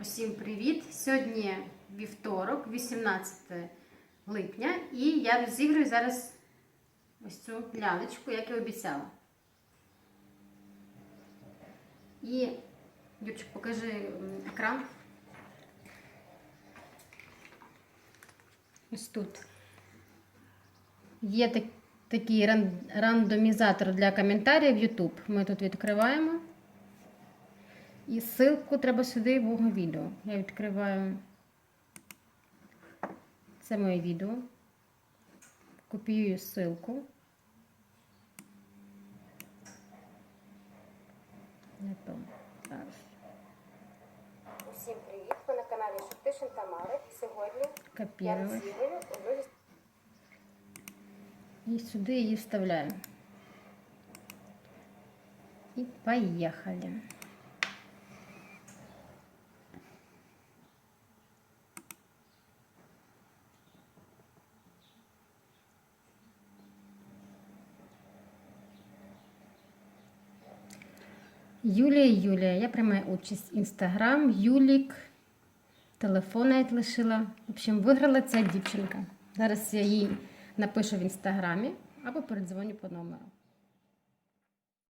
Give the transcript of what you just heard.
Усім привіт! Сьогодні вівторок, 18 липня, і я розіграю зараз ось цю лялечку, як і обіцяла. І, Юрчик, покажи екран. Ось тут. Є так, такий ран- рандомізатор для коментарів YouTube. Ми тут відкриваємо. І ссылку треба сюди в мого відео. Я відкриваю це моє відео. Копіюю ссылку. Усім привіт! Ви на каналі Шептишин Тамари. Сьогодні я розіграю І сюди її вставляю. І поїхали. Юлія Юлія, я приймаю участь інстаграм, Юлік, телефон навіть лишила. В общем, виграла ця дівчинка. Зараз я їй напишу в інстаграмі або передзвоню по номеру.